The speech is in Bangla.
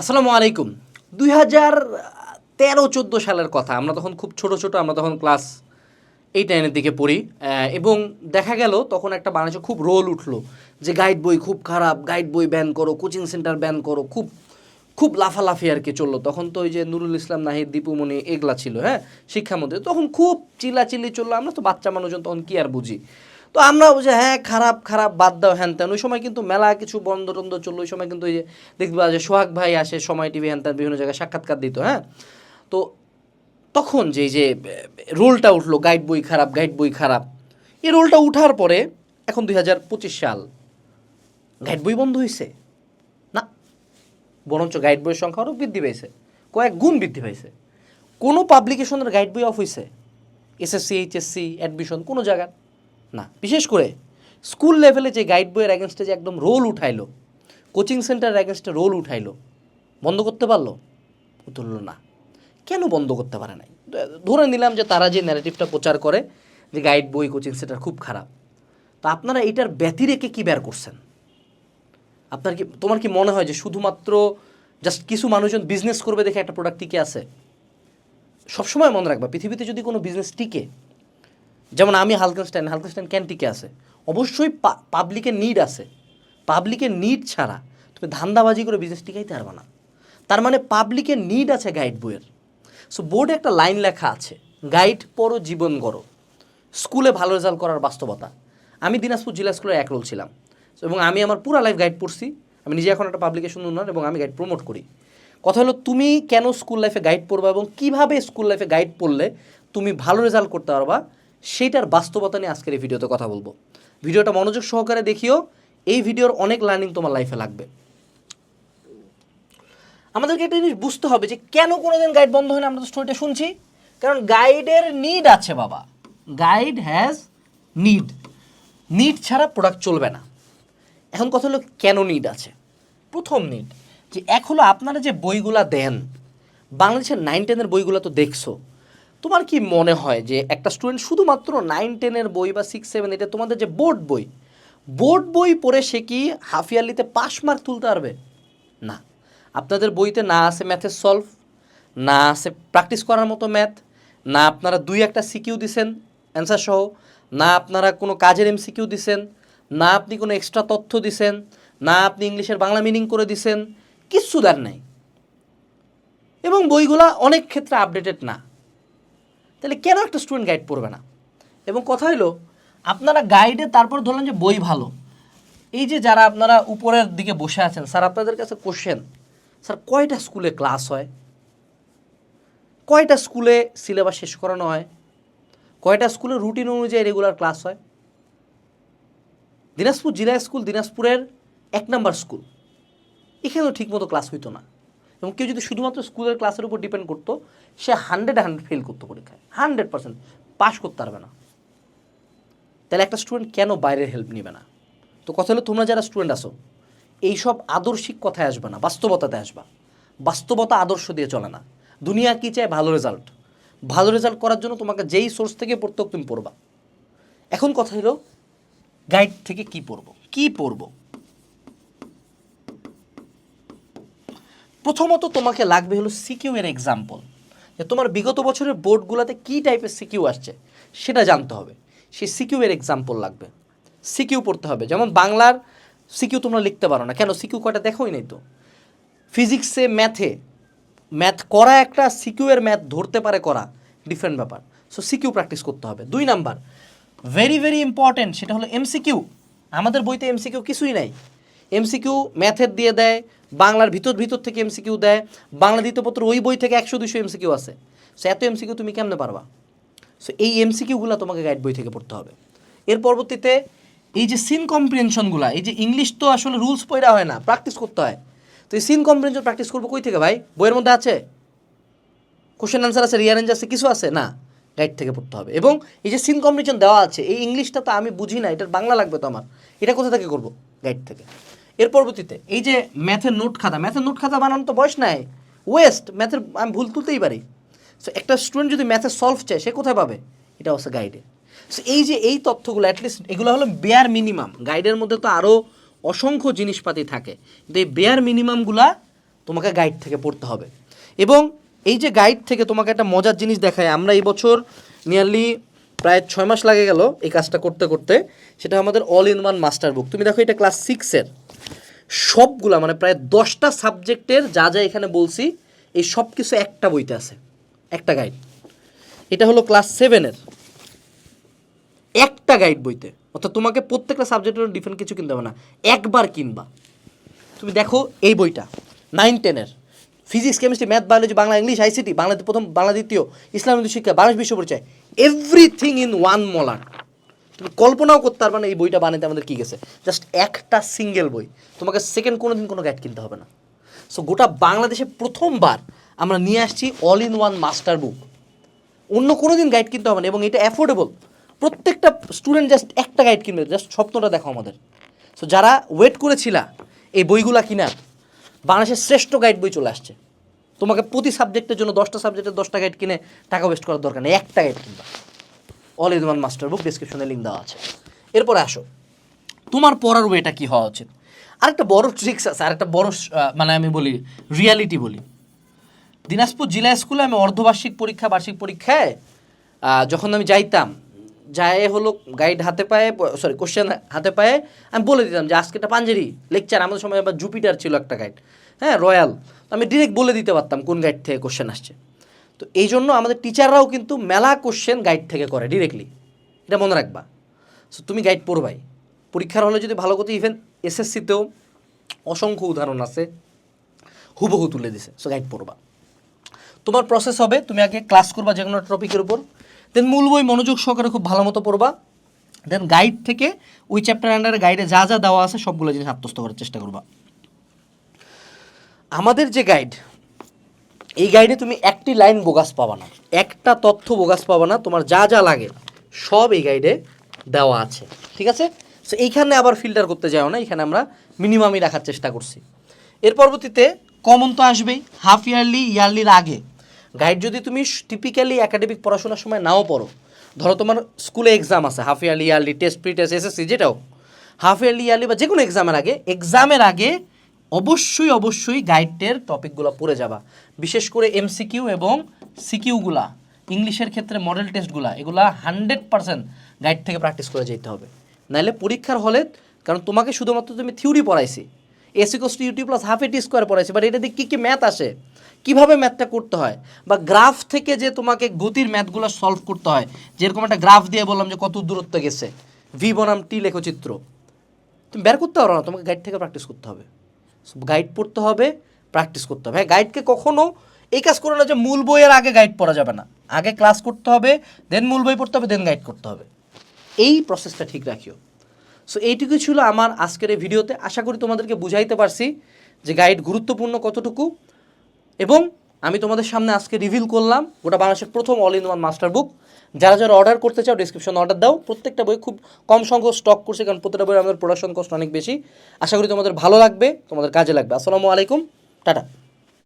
আসসালামু আলাইকুম। দুই হাজার তেরো, চোদ্দ সালের কথা। আমরা তখন খুব ছোট ছোট। আমরা তখন ক্লাস এই নাইনের দিকে পড়ি। এবং দেখা গেল তখন একটা বাংলাদেশে খুব রোল উঠল যে গাইড বই খুব খারাপ গাইড বই ব্যান করো কোচিং সেন্টার ব্যান করো, খুব খুব লাফালাফি আর কি চলল। তখন তো ওই যে নুরুল ইসলাম, নাহিদ দীপুমণি এগলা ছিল হ্যাঁ শিক্ষামন্ত্রী। তখন খুব চিল্লাচিল্লি চলল। আমরা তো বাচ্চা মানুষজন, তখন কি আর বুঝি? তো আমরা বুঝি হ্যাঁ খারাপ খারাপ, বাদ দাও, হ্যান ত্যান। ওই সময় কিন্তু মেলা কিছু বন্ধ টন্ধ চলল, ওই সময় কিন্তু ওই যে দেখবা যে সোহাগ ভাই আসে, সময় টিভি, হ্যান বিভিন্ন জায়গায় সাক্ষাৎকার দিত হ্যাঁ? তো তখন যে যে রোলটা উঠল, গাইড বই খারাপ, গাইড বই খারাপ। এই রোলটা উঠার পরে এখন দুই হাজার পঁচিশ সাল, গাইড বই বন্ধ হয়েছে না, বরঞ্চ গাইড বইয়ের সংখ্যা আরও বৃদ্ধি পেয়েছে, কয়েক গুণ বৃদ্ধি পেয়েছে। কোনো পাবলিকেশনের গাইড বই অফ হয়েছে এসএসসি, এইচএসসি, অ্যাডমিশন, কোনো জায়গার। না, বিশেষ করে স্কুল লেভেলে যে গাইড বইয়ের অ্যাগেনস্টে যে একদম রোল উঠাইলো কোচিং সেন্টারের অ্যাগেনস্টে রোল উঠাইলো, বন্ধ করতে পারল? উঠল না। কেন বন্ধ করতে পারে নাই? ধরে নিলাম যে তারা যে ন্যারেটিভটা প্রচার করে যে গাইড বই কোচিং সেন্টার খুব খারাপ। তা আপনারা এটার ব্যতি রেখে কী বের করছেন? আপনার কি, তোমার কি মনে হয় যে শুধুমাত্র জাস্ট কিছু মানুষজন বিজনেস করবে দেখে একটা প্রোডাক্ট টিকে আছে? সবসময় মনে রাখবা, পৃথিবীতে যদি কোনো বিজনেস টিকে যেমন আমি হালকেনস্টাইন হালকেনস্টাইন কেন টিকে আছে? অবশ্যই পাবলিকের নিড আছে। পাবলিকের নিড ছাড়া তুমি ধান্দাবাজি করে বিজনেস টিকাইতে পারবে না। তার মানে পাবলিকের নিড আছে গাইড বইয়ের। সো বোর্ডে একটা লাইন লেখা আছে গাইড পড়ো, জীবন গড়ো। স্কুলে ভালো রেজাল্ট করার বাস্তবতা। আমি দিনাজপুর জেলা স্কুলের এক রোল ছিলাম। এবং আমি আমার পুরো লাইফ গাইড পড়ছি। আমি নিজে এখন একটা পাবলিকেশন উন্নয়ন এবং আমি গাইড প্রমোট করি। কথা হলো, তুমি কেন স্কুল লাইফে গাইড পড়বা এবং কীভাবে স্কুল লাইফে গাইড পড়লে তুমি ভালো রেজাল্ট করতে পারবা সেইটার বাস্তবতা নিয়ে আজকের এই ভিডিওতে কথা বলব। ভিডিওটা মনোযোগ সহকারে দেখিও, এই ভিডিওর অনেক লার্নিং তোমার লাইফে লাগবে। আমাদেরকে একটা জিনিস বুঝতে হবে যে কেন কোনোদিন গাইড বন্ধ হয় না আমরা তো স্টোরিটা শুনছি। কারণ গাইডের নিড আছে বাবা। গাইড হ্যাজ নিড নিড ছাড়া প্রোডাক্ট চলবে না। এখন কথা হলো কেন নিড আছে? প্রথম নিড যে এক হলো আপনারা যে বইগুলা দেন, বাংলাদেশের নাইন টেনের বইগুলো তো দেখছ তোমার কি মনে হয় যে একটা স্টুডেন্ট শুধুমাত্র নাইন টেনের বই বা সিক্স সেভেন এটা তোমাদের যে বোর্ড বই বোর্ড বই পড়ে সে কি হাফ ইয়ারলিতে পাস মার্ক তুলতে পারবে? না। আপনাদের বইতে না আছে ম্যাথের সলভ না আছে প্র্যাকটিস করার মতো ম্যাথ না আপনারা দুই একটা সিকিউ দিছেন অ্যান্সার সহ, না আপনারা কোনো কাজের এম সিকিউ দিছেন, না আপনি কোনো এক্সট্রা তথ্য দিছেন, না আপনি ইংলিশের বাংলা মিনিং করে দিছেন কিচ্ছু দেন নাই। এবং বইগুলা অনেক ক্ষেত্রে আপডেটেড না। তাহলে কেন একটা স্টুডেন্ট গাইড পড়বে না? এবং কথা হলো আপনারা গাইডে তারপর ধরলেন যে বই ভালো। এই যে যারা আপনারা উপরের দিকে বসে আছেন, স্যার, আপনাদের কাছে কোশ্চেন স্যার, কয়টা স্কুলে ক্লাস হয়? কয়টা স্কুলে সিলেবাস শেষ করানো হয়? কয়টা স্কুলে রুটিন অনুযায়ী রেগুলার ক্লাস হয়? দিনাজপুর জেলা স্কুল দিনাজপুরের এক নাম্বার স্কুল এখানেও ঠিকমতো ক্লাস হইতো না। এবং কেউ যদি শুধুমাত্র স্কুলের ক্লাসের উপর ডিপেন্ড করতো, সে হান্ড্রেড হান্ড্রেড ফেল করতো পরীক্ষায়। হান্ড্রেড পার্সেন্ট পাশ করতে পারবে না। তাহলে একটা স্টুডেন্ট কেন বাইরের হেল্প নেবে না? তো কথা হলো, তোমরা যারা স্টুডেন্ট আসো এইসব আদর্শিক কথায় আসবে না, বাস্তবতাতে আসবা। বাস্তবতা আদর্শ দিয়ে চলে না। দুনিয়া কী চায়? ভালো রেজাল্ট ভালো রেজাল্ট করার জন্য তোমাকে যেই সোর্স থেকে পড়তে তুমি পড়বা। এখন কথা হলো গাইড থেকে কি পড়ব? কি পড়ব? প্রথমত তোমাকে লাগবে হলো সিকিউ এর এক্সাম্পল যে তোমার বিগত বছরের বোর্ডগুলোতে কী টাইপের সিকিউ আসছে, সেটা জানতে হবে। সেই সিকিউ এর এক্সাম্পল লাগবে। সিকিউ পড়তে হবে। যেমন বাংলার সিকিউ তোমরা লিখতে পারো না। কেন? সিকিউ কটা দেখোই নাই তো। ফিজিক্সে ম্যাথে ম্যাথ করা একটা, সিকিউ এর ম্যাথ ধরতে পারে করা ডিফারেন্ট ব্যাপার। সো সিকিউ প্র্যাকটিস করতে হবে। দুই নাম্বার ভেরি ভেরি ইম্পর্টেন্ট সেটা হলো এমসিকিউ আমাদের বইতে এমসিকিউ কিছুই নাই। এমসিকিউ ম্যাথের দিয়ে দেয়, বাংলার ভিতর ভিতর থেকে এমসিকিউ দেয়, বাংলা দ্বিতীয় পত্র ওই বই থেকে একশো দুশো এমসিকিউ আছে। সো এত এমসিকিউ তুমি কেমনে পারবা? সো এই এমসিকিউগুলো তোমাকে গাইড বই থেকে পড়তে হবে। এর পরবর্তীতে এই যে সিন কম্প্রিহেনশনগুলো এই যে ইংলিশ তো আসলে রুলস পড়া হয় না প্র্যাকটিস করতে হয়। তো এই সিন কম্প্রিহেনশন প্র্যাকটিস করব কই থেকে ভাই? বইয়ের মধ্যে আছে? কোশ্চেন আনসার আছে রিয়ারেঞ্জ আছে, কিছু আছে? না গাইড থেকে পড়তে হবে। এবং এই যে সিন কম্পিটিশন দেওয়া আছে, এই ইংলিশটা তো আমি বুঝি না, এটার বাংলা লাগবে তো আমার। এটা কোথা থেকে করব? গাইড থেকে। এর পরবর্তীতে, এই যে ম্যাথের নোট খাতা, ম্যাথের নোট খাতা বানানো তো বয়স নাই। ওয়েস্ট ম্যাথের, আমি ভুল তুলতেই পারি। সো একটা স্টুডেন্ট যদি ম্যাথের সলভ চায়, সে কোথায় পাবে? এটা হচ্ছে গাইডে সো এই যে এই তথ্যগুলো অ্যাটলিস্ট এগুলো হলো বেয়ার মিনিমাম গাইডের মধ্যে তো আরও অসংখ্য জিনিসপাতি থাকে। কিন্তু এই বেয়ার মিনিমামগুলা তোমাকে গাইড থেকে পড়তে হবে। এবং এই যে গাইড থেকে তোমাকে একটা মজার জিনিস দেখায়, আমরা এই বছর নিয়ারলি প্রায় ছয় মাস লাগে গেল এই কাজটা করতে করতে। সেটা আমাদের all in one master book তুমি দেখো এটা ক্লাস সিক্সের সবগুলা মানে প্রায় দশটা সাবজেক্টের যা যা এখানে বলছি, এই সব কিছু একটা বইতে আছে, একটা গাইড এটা হলো ক্লাস সেভেনের একটা গাইড বইতে। অর্থাৎ তোমাকে প্রত্যেকটা সাবজেক্টের ডিফারেন্ট কিছু কিনতে হবে না, একবার কিনবা। তুমি দেখো এই বইটা নাইন টেনের physics chemistry math biology Bangla English ICT Bangla প্রথম বাংলা দ্বিতীয় ইসলাম শিক্ষা বাংলাদেশ বিশ্ব পরিচয়। এভরিথিং ইন ওয়ান মলার তুমি কল্পনাও করতে পারবে না এই বইটা বানাতে আমাদের কি গেছে। জাস্ট একটা সিঙ্গেল বই। তোমাকে সেকেন্ড কোনো দিন কোনো গাইড কিনতে হবে না। সো গোটা বাংলাদেশে প্রথমবার আমরা নিয়ে আসছি all in one master book অন্য কোনো দিন গাইড কিনতে হবে না এবং এটা অ্যাফোর্ডেবল প্রত্যেকটা স্টুডেন্ট জাস্ট একটা গাইড কিনবে। জাস্ট স্বপ্নটা দেখো আমাদের। সো যারা ওয়েট করেছিলা এই বইগুলা কিনার, বাংলাদেশের শ্রেষ্ঠ গাইড বই চলে আসছে। তোমাকে প্রতি সাবজেক্টের জন্য দশটা সাবজেক্টের দশটা গাইড কিনে টাকা ওয়েস্ট করার দরকার নেই। একটা গাইড কিনবা। All in one master book ডিসক্রিপশনে লিঙ্ক দেওয়া আছে। এরপরে আসো। তোমার পড়ার ওয়েটা কি হওয়া উচিত? আরেকটা বড় ট্রিক্স আছে, আরেকটা বড় মানে আমি বলি রিয়ালিটি বলি। দিনাজপুর জেলা স্কুলে আমি অর্ধবার্ষিক পরীক্ষা, বার্ষিক পরীক্ষায় যখন আমি যাইতাম, যায় হলো গাইড হাতে পায়ে সরি কোশ্চেন হাতে পায়ে, আমি বলে দিতাম যে, আজকে একটা পাঞ্জেরি লেকচার আমাদের সময় আবার জুপিটার ছিল একটা গাইড হ্যাঁ রয়্যাল আমি ডিরেক্ট বলে দিতে পারতাম কোন গাইড থেকে কোশ্চেন আসছে। তো এই জন্য আমাদের টিচাররাও কিন্তু মেলা কোশ্চেন গাইড থেকে করে ডিরেক্টলি এটা মনে রাখবা। সো তুমি গাইড পড়বাই। পরীক্ষার হলে যদি ভালো করতে ইভেন এসএসসিতেও অসংখ্য উদাহরণ আছে, হুবহু তুলে দিছে। সো গাইড পড়বা। তোমার প্রসেস হবে, তুমি আগে ক্লাস করবা যে কোনো টপিকের উপর। দেন মূল বই মনোযোগ সহকারে খুব ভালো মতো পড়বা। দেন গাইড থেকে ওই চ্যাপ্টার আন্ডারে গাইডে যা যা দেওয়া আছে, সবগুলো জিনিস আত্মস্থ করার চেষ্টা করবা। আমাদের যে গাইড এই গাইডে তুমি একটি লাইন বোগাস পাবা না। একটা তথ্য বোগাস পাবা না, তোমার যা যা লাগে, সব এই গাইডে দেওয়া আছে। ঠিক আছে? সো এইখানে আবার ফিল্টার করতে যাও না এখানে আমরা মিনিমামই রাখার চেষ্টা করছি। এর পরবর্তীতে কমন তো আসবেই হাফ ইয়ারলি ইয়ারলির আগে। গাইড যদি তুমি টিপিক্যালি একাডেমিক পড়াশোনার সময় নাও পড়ো, ধরো তোমার স্কুলে এক্সাম আছে half yearly yearly test pre test SSC যেটাও হাফ ইয়ারলি ইয়ারলি বা যে কোনো এক্সামের আগে এক্সামের আগে অবশ্যই অবশ্যই গাইডের টপিকগুলো পড়ে যাবা। বিশেষ করে এমসিকিউ এবং সিকিউগুলা ইংলিশের ক্ষেত্রে মডেল টেস্টগুলা এগুলা হান্ড্রেড পার্সেন্ট গাইড থেকে প্র্যাকটিস করে যেতে হবে। নাহলে পরীক্ষার হলে, কারণ তোমাকে শুধুমাত্র তুমি theory পড়াইছি AC cos UT plus half AT square পড়াইছি but এটা দিয়ে কী কী ম্যাথ আসে? কীভাবে ম্যাথটা করতে হয়? বা গ্রাফ থেকে যে তোমাকে গতির ম্যাথগুলো সলভ করতে হয়, যেরকম একটা গ্রাফ দিয়ে বললাম যে কত দূরত্ব গেছে ভি বনাম টি লেখচিত্র, তুমি বের করতে পারো না, তোমাকে গাইড থেকে প্র্যাকটিস করতে হবে। গাইড পড়তে হবে প্র্যাকটিস করতে হবে। হ্যাঁ গাইডকে কখনও এই কাজ করে না যে মূল বইয়ের আগে গাইড পড়া যাবে না। আগে ক্লাস করতে হবে দেন মূল বই পড়তে হবে দেন গাইড করতে হবে। এই প্রসেসটা ঠিক রাখিও। সো এইটুকুই ছিল আমার আজকের এই ভিডিওতে আশা করি তোমাদেরকে বুঝাইতে পারছি যে গাইড গুরুত্বপূর্ণ কতটুকু এবং আমি তোমাদের সামনে আজকে রিভিল করলাম ওটা বাংলাদেশের প্রথম all in one master book যারা যারা অর্ডার করতে চাও ডিসক্রিপশন অর্ডার দাও। প্রত্যেকটা বই খুব কম সংখ্যক স্টক করছে, কারণ প্রত্যেকটা বই আমাদের প্রোডাকশন কস্ট অনেক বেশি। আশা করি তোমাদের ভালো লাগবে, তোমাদের কাজে লাগবে। আসসালামু আলাইকুম, টাটা।